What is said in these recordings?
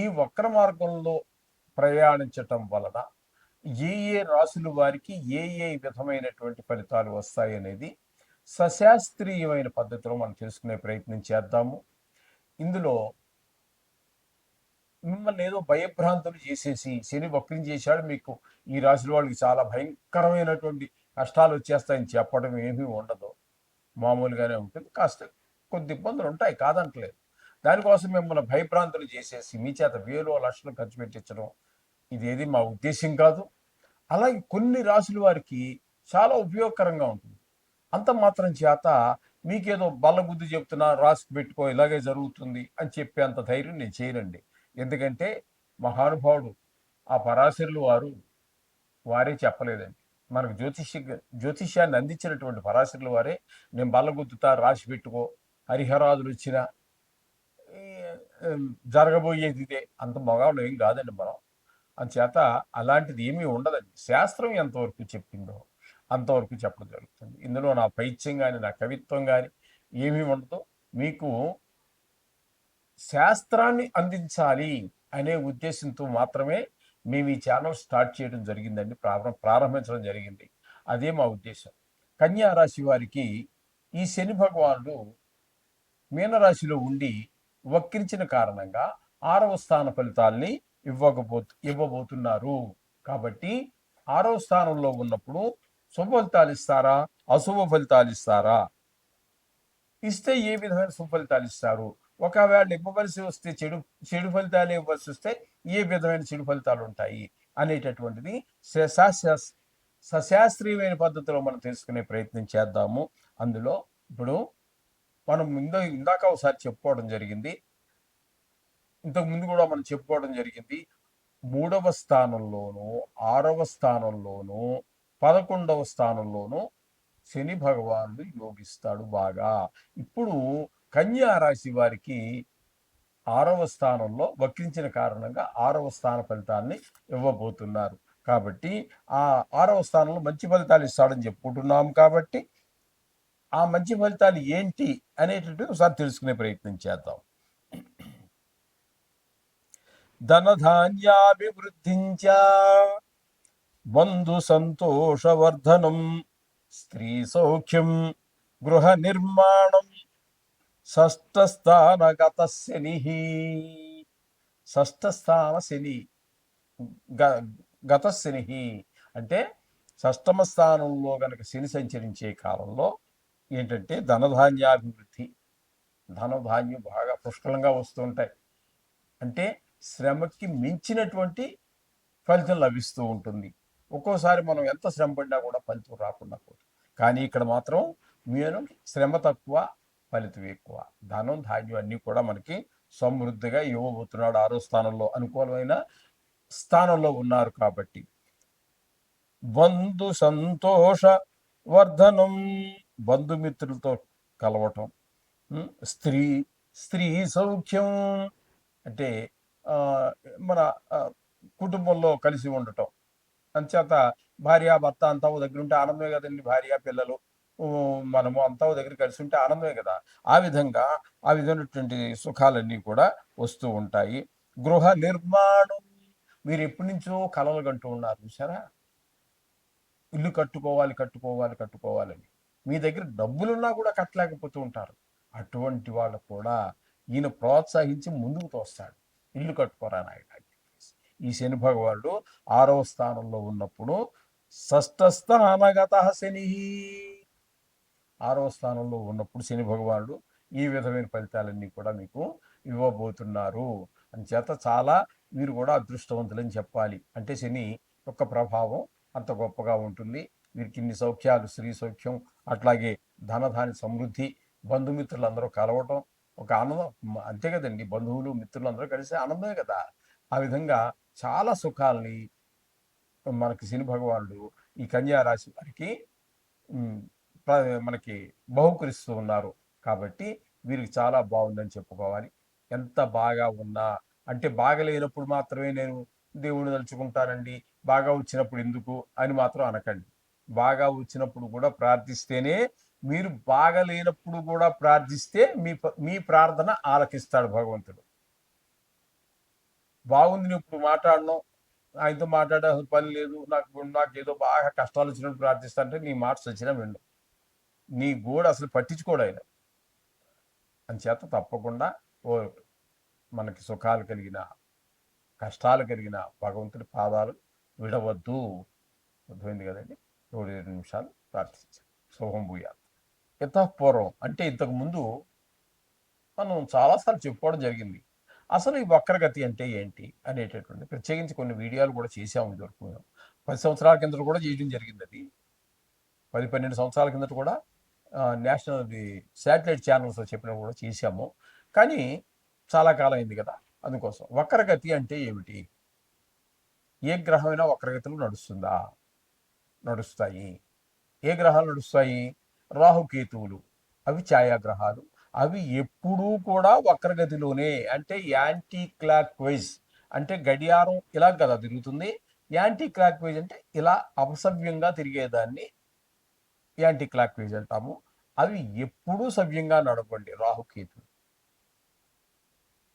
ఈ వక్ర మార్గంలో ప్రయాణించటం వలన ఏ ఏ రాసుల వారికి ఏ ఏ విధమైనటువంటి ఫలితాలు వస్తాయి అనేది సశాస్త్రీయమైన పద్ధతిలో మనం తెలుసుకునే ప్రయత్నం చేద్దాము. ఇందులో మిమ్మల్ని ఏదో భయభ్రాంతులు చేసేసి శని వక్రం చేశాడు మీకు ఈ రాశుల వాళ్ళకి చాలా భయంకరమైనటువంటి కష్టాలు వచ్చేస్తాయని చెప్పడం ఏమీ ఉండదు. మామూలుగానే ఉంటుంది. కాస్త కొద్ది ఇబ్బందులు ఉంటాయి కాదంటలేదు. దానికోసం మిమ్మల్ని భయభ్రాంతులు చేసేసి మీ చేత వేలు లక్షలు ఖర్చు పెట్టించడం ఇదేది మా ఉద్దేశం కాదు. అలాగే కొన్ని రాసుల వారికి చాలా ఉపయోగకరంగా ఉంటుంది. అంత మాత్రం చేత మీకేదో బల్లబుద్ధి చెప్తున్నా రాసి పెట్టుకో ఇలాగే జరుగుతుంది అని చెప్పే అంత ధైర్యం నేను చేయనండి. ఎందుకంటే మహానుభావుడు ఆ పరాశరులు వారు వారే చెప్పలేదండి. మనకు జ్యోతిష్య జ్యోతిష్యాన్ని అందించినటువంటి పరాశరులు వారే నేను బల్లగుద్దుతా రాసి పెట్టుకో హరిహరాదులు వచ్చినా జరగబోయేది ఇదే అంత మగాళ్ళు ఏం కాదండి మనం. అంచేత అలాంటిది ఏమీ ఉండదండి. శాస్త్రం ఎంతవరకు చెప్పిందో అంతవరకు చెప్పడం జరుగుతుంది. ఇందులో నా పైత్యం కానీ నా కవిత్వం కానీ ఏమీ ఉండదు. మీకు శాస్త్రాన్ని అందించాలి అనే ఉద్దేశంతో మాత్రమే మేము ఈ ఛానల్ స్టార్ట్ చేయడం జరిగిందండి. ప్రారంభ ప్రారంభించడం జరిగింది. అదే మా ఉద్దేశం. కన్యా రాశి వారికి ఈ శని భగవానుడు మీనరాశిలో ఉండి వక్రించిన కారణంగా ఆరవ స్థాన ఫలితాల్ని ఇవ్వకపోతు ఇవ్వబోతున్నారు. కాబట్టి ఆరవ స్థానంలో ఉన్నప్పుడు శుభ ఫలితాలు ఇస్తారా? అశుభ ఫలితాలు ఇస్తారా? ఇస్తే ఏ విధమైన శుభ ఫలితాలు ఇస్తారు? ఒకవేళ ఇవ్వవలసి వస్తే చెడు చెడు ఫలితాలు ఇవ్వవలసి వస్తే ఏ విధమైన చెడు ఫలితాలు ఉంటాయి? అనేటటువంటిది సశాస్త్రీయమైన పద్ధతిలో మనం తెలుసుకునే ప్రయత్నం చేద్దాము. అందులో ఇప్పుడు మనం ఇందా ఇందాక ఒకసారి చెప్పుకోవడం జరిగింది. ఇంతకు ముందు కూడా మనం చెప్పుకోవడం జరిగింది. మూడవ స్థానంలోను ఆరవ స్థానంలోను పదకొండవ స్థానంలోను శని భగవానుడు యోగిస్తాడు బాగా. ఇప్పుడు కన్యా రాశి వారికి ఆరవ స్థానంలో వక్రించిన కారణంగా ఆరవ స్థాన ఫలితాన్ని ఇవ్వబోతున్నారు. కాబట్టి ఆ ఆరవ స్థానంలో మంచి ఫలితాలు ఇస్తాడని చెప్పుకుంటున్నాం కాబట్టి ఆ మంచి ఫలితాలు ఏంటి అనేటట్టు ఒకసారి తెలుసుకునే ప్రయత్నం చేద్దాం. ధనధాన్యాభివృద్ధించ బంధు సంతోషవర్ధనం స్త్రీ సౌఖ్యం గృహ నిర్మాణం షష్ఠస్థానగత శని షష్ఠస్థాన శని గ- గత శని అంటే షష్టమ స్థానంలో గనక శని సంచరించే కాలంలో ఏంటంటే ధనధాన్యాభివృద్ధి. ధనధాన్యం బాగా పుష్కలంగా వస్తుంటాయి. అంటే శ్రమకి మించినటువంటి ఫలితం లభిస్తూ ఉంటుంది. ఒక్కోసారి మనం ఎంత శ్రమ పడినా కూడా ఫలితం రాకుండా పోతుంది కానీ ఇక్కడ మాత్రం మీరు శ్రమ తక్కువ ఫలితం ఎక్కువ. ధనం ధాన్యం అన్నీ కూడా మనకి సమృద్ధిగా ఇవ్వబోతున్నాడు. ఆరో స్థానంలో అనుకూలమైన స్థానంలో ఉన్నారు కాబట్టి. బంధు సంతోష వర్ధనం బంధుమిత్రులతో కలవటం స్త్రీ స్త్రీ సౌఖ్యం అంటే మన కుటుంబంలో కలిసి ఉండటం. అంచేత భార్య భర్త అంతా దగ్గర ఉంటే ఆనందమే కదండి. భార్య పిల్లలు మనము అంతా దగ్గర కలిసి ఉంటే ఆనందమే కదా. ఆ విధంగా ఆ విధమైనటువంటి సుఖాలన్నీ కూడా వస్తూ ఉంటాయి. గృహ నిర్మాణం మీరు ఎప్పటి నుంచో కలలు కంటూ ఉన్నారు చూసారా ఇల్లు కట్టుకోవాలి కట్టుకోవాలి కట్టుకోవాలని. మీ దగ్గర డబ్బులున్నా కూడా కట్టలేకపోతూ ఉంటారు. అటువంటి వాళ్ళు కూడా ఈయన ప్రోత్సహించి ముందుకు తోస్తాడు. ఇల్లు కట్టుకోరా నాయుడు ఈ శని భగవానుడు ఆరవ స్థానంలో ఉన్నప్పుడు షష్ఠస్థానగత శని. ఆరవ స్థానంలో ఉన్నప్పుడు శని భగవానుడు ఈ విధమైన ఫలితాలన్నీ కూడా మీకు ఇవ్వబోతున్నారు. అని చేత చాలా మీరు కూడా అదృష్టవంతులని చెప్పాలి. అంటే శని యొక్క ప్రభావం అంత గొప్పగా ఉంటుంది. వీరికి ఇన్ని సౌఖ్యాలు స్త్రీ సౌఖ్యం అట్లాగే ధనధాని సమృద్ధి బంధుమిత్రులందరూ కలవటం ఒక ఆనందం. అంతే కదండి. బంధువులు మిత్రులు అందరూ కలిసి ఆనందమే కదా. ఆ విధంగా చాలా సుఖాలని మనకి శని భగవానుడు ఈ కన్యారాశి వారికి మనకి బహుకరిస్తూ ఉన్నారు. కాబట్టి వీరికి చాలా బాగుందని చెప్పుకోవాలి. ఎంత బాగా ఉన్నా అంటే బాగలేనప్పుడు మాత్రమే నేను దేవుడిని తలుచుకుంటానండి. బాగా వచ్చినప్పుడు ఎందుకు అని మాత్రం అనకండి. బాగా వచ్చినప్పుడు కూడా ప్రార్థిస్తేనే మీరు బాగలేనప్పుడు కూడా ప్రార్థిస్తే మీ మీ ప్రార్థన ఆలకిస్తాడు భగవంతుడు. బాగుంది నువ్వు ఇప్పుడు మాట్లాడడం ఆయనతో మాట్లాడే అసలు పని లేదు. నాకు నాకు ఏదో బాగా కష్టాలు వచ్చినప్పుడు ప్రార్థిస్తా అంటే నీ మాట సచ్చినా విండు నీ గోడ అసలు పట్టించుకోడు ఆయన. చేత తప్పకుండా ఓ మనకి సుఖాలు కలిగిన కష్టాలు కలిగిన భగవంతుడి పాదాలు విడవద్దు. అర్థమైంది కదండి? నూట ఏడు నిమిషాలు ప్రార్థించాం శుభం భూయాలు పూర్వం అంటే ఇంతకుముందు మనం చాలాసార్లు చెప్పుకోవడం జరిగింది. అసలు ఈ వక్రగతి అంటే ఏంటి అనేటటువంటి ప్రత్యేకించి కొన్ని వీడియోలు కూడా చేసాము ఇదివరకు మేము. పది సంవత్సరాల కిందట కూడా చేయడం జరిగింది అది. పది పన్నెండు సంవత్సరాల కిందట కూడా నేషనల్ శాటిలైట్ ఛానల్స్ చెప్పినప్పుడు కూడా చేశాము. కానీ చాలా కాలం అయింది కదా అందుకోసం. వక్రగతి అంటే ఏమిటి? ఏ గ్రహమైనా వక్రగతిలో నడుస్తుందా? నడుస్తాయి. ఏ గ్రహాలు నడుస్తాయి? రాహుకేతువులు. అవి ఛాయాగ్రహాలు. అవి ఎప్పుడూ కూడా వక్రగతిలోనే అంటే యాంటీ క్లాక్ వైజ్ అంటే గడియారం ఇలా కదా తిరుగుతుంది. యాంటీ క్లాక్ వైజ్ అంటే ఇలా అపసవ్యంగా తిరిగేదాన్ని యాంటీ క్లాక్ వైజ్ అంటాము. అవి ఎప్పుడూ సవ్యంగా నడపండి రాహుకేతువులు.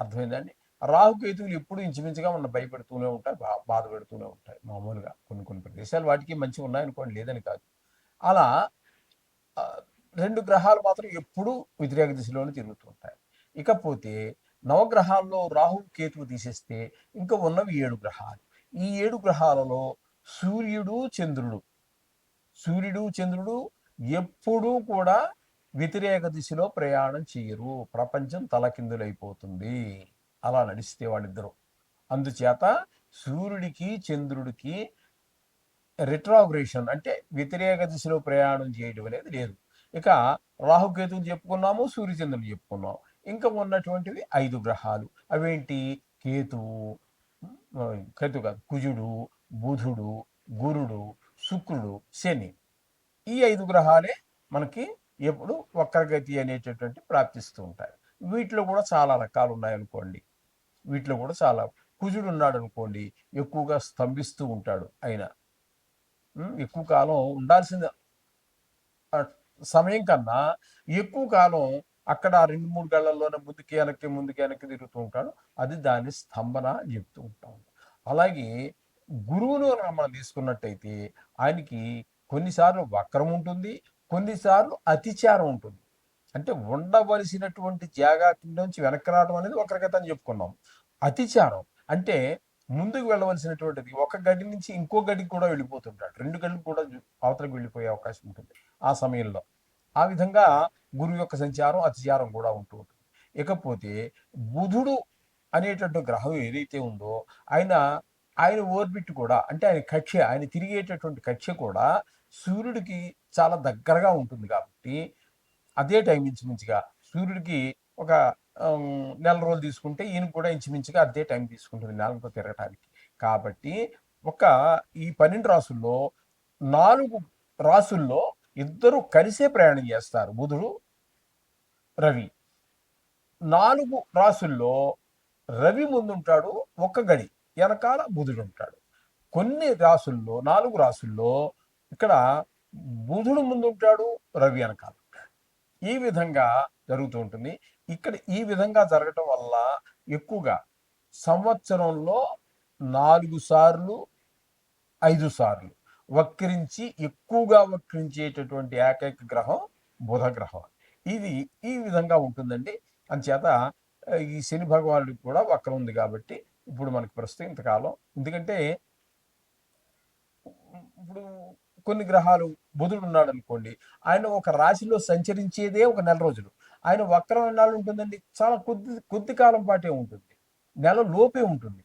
అర్థమైందండి రాహుకేతువులు ఎప్పుడు ఇంచుమించుగా మన భయపెడుతూనే ఉంటాయి బా బాధ పెడుతూనే ఉంటాయి మామూలుగా కొన్ని కొన్ని ప్రదేశాలు వాటికి మంచి ఉన్నాయనుకోండి లేదని కాదు. అలా రెండు గ్రహాలు మాత్రం ఎప్పుడూ వ్యతిరేక దిశలోనే తిరుగుతూ ఉంటాయి. ఇకపోతే నవగ్రహాల్లో రాహు కేతువు తీసేస్తే ఇంకా ఉన్నవి ఏడు గ్రహాలు. ఈ ఏడు గ్రహాలలో సూర్యుడు చంద్రుడు. సూర్యుడు చంద్రుడు ఎప్పుడూ కూడా వ్యతిరేక దిశలో ప్రయాణం చేయరు. ప్రపంచం తలకిందులైపోతుంది. అలా నడిస్తే వాళ్ళిద్దరూ. అందుచేత సూర్యుడికి చంద్రుడికి రిట్రాగ్రేషన్ అంటే వ్యతిరేక దిశలో ప్రయాణం చేయడం అనేది లేదు. ఇక రాహుకేతువుని చెప్పుకున్నాము సూర్యచంద్రులు చెప్పుకున్నాము. ఇంకా ఉన్నటువంటివి ఐదు గ్రహాలు. అవేంటి? కేతువు కేతు కాదు కుజుడు బుధుడు గురుడు శుక్రుడు శని. ఈ ఐదు గ్రహాలే మనకి ఎప్పుడు వక్రగతి అనేటటువంటి ప్రాప్తిస్తూ ఉంటాయి. వీటిలో కూడా చాలా రకాలు ఉన్నాయనుకోండి. వీటిలో కూడా చాలా కుజుడు ఉన్నాడు అనుకోండి ఎక్కువగా స్తంభిస్తూ ఉంటాడు ఆయన. ఎక్కువ కాలం ఉండాల్సిన సమయం కన్నా ఎక్కువ కాలం అక్కడ రెండు మూడు గళ్ళల్లోనే ముందుకి వెనక్కి ముందుకి వెనక్కి తిరుగుతూ ఉంటాడు. అది దాని స్తంభన చెప్తూ ఉంటాం అలాగే గురువును మనం తీసుకున్నట్టయితే ఆయనకి కొన్నిసార్లు వక్రం ఉంటుంది కొన్నిసార్లు అతిచారం ఉంటుంది. అంటే ఉండవలసినటువంటి జాగా నుంచి వెనక్కి రావడం అనేది వక్రగత అని చెప్పుకున్నాం. అతిచారం అంటే ముందుకు వెళ్ళవలసినటువంటిది. ఒక గడి నుంచి ఇంకో గడికి కూడా వెళ్ళిపోతుంటాడు. రెండు గడికి కూడా అవతలకు వెళ్ళిపోయే అవకాశం ఉంటుంది ఆ సమయంలో. ఆ విధంగా గురువు యొక్క సంచారం అతిచారం కూడా ఉంటూ ఉంటుంది. ఇకపోతే బుధుడు అనేటటువంటి గ్రహం ఏదైతే ఉందో ఆయన ఆయన ఓర్బిట్ కూడా అంటే ఆయన కక్ష్య ఆయన తిరిగేటటువంటి కక్ష్య కూడా సూర్యుడికి చాలా దగ్గరగా ఉంటుంది కాబట్టి అదే టైం ఇంచుమించుగా సూర్యుడికి ఒక నెల రోజులు తీసుకుంటే ఈయన కూడా ఇంచుమించుగా అదే టైం తీసుకుంటుంది నెలతో తిరగటానికి. కాబట్టి ఒక ఈ పన్నెండు రాసుల్లో నాలుగు రాసుల్లో ఇద్దరు కలిసే ప్రయాణం చేస్తారు. బుధుడు రవి. నాలుగు రాసుల్లో రవి ముందుంటాడు ఒక్క గడి. వెనకాల బుధుడు ఉంటాడు. కొన్ని రాసుల్లో నాలుగు రాసుల్లో ఇక్కడ బుధుడు ముందుంటాడు రవి వెనకాల. ఈ విధంగా జరుగుతూ ఉంటుంది. ఇక్కడ ఈ విధంగా జరగటం వల్ల ఎక్కువగా సంవత్సరంలో నాలుగు సార్లు ఐదు సార్లు వక్రించి ఎక్కువగా వక్రించేటటువంటి ఏకైక గ్రహం బుధ గ్రహం ఇది ఈ విధంగా ఉంటుందండి. అంచేత ఈ శని భగవానుడికి కూడా వక్రం ఉంది కాబట్టి ఇప్పుడు మనకి ప్రస్తుతం ఇంతకాలం. ఎందుకంటే ఇప్పుడు కొన్ని గ్రహాలు బుధుడు ఉన్నాడు అనుకోండి ఆయన ఒక రాశిలో సంచరించేదే ఒక నెల రోజులు. ఆయన వక్రం ఎన్నాళ్ళు ఉంటుందండి. చాలా కొద్ది కొద్ది కాలం పాటే ఉంటుంది. నెల లోపే ఉంటుంది.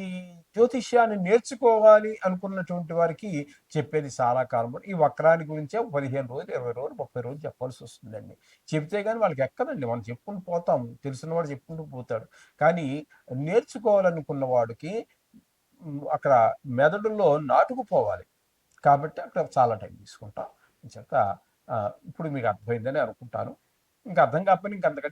ఈ జ్యోతిష్యాన్ని నేర్చుకోవాలి అనుకున్నటువంటి వారికి చెప్పేది చాలా కాలం ఈ వక్రాన్ని గురించే పదిహేను రోజులు ఇరవై రోజులు ముప్పై రోజులు చెప్పాల్సి వస్తుందండి. చెప్తే కానీ వాళ్ళకి ఎక్కదండి. మనం చెప్పుకుంటూ పోతాం. తెలిసిన వాడు చెప్పుకుంటూ పోతాడు. కానీ నేర్చుకోవాలనుకున్న వాడికి అక్కడ మెదడులో నాటుకుపోవాలి. కాబట్టి అక్కడ చాలా టైం తీసుకుంటాం. చేత ఇప్పుడు మీకు అర్థమైందని అనుకుంటాను. ఇంకా అర్థం కాకపోయినా ఇంకంతకంటే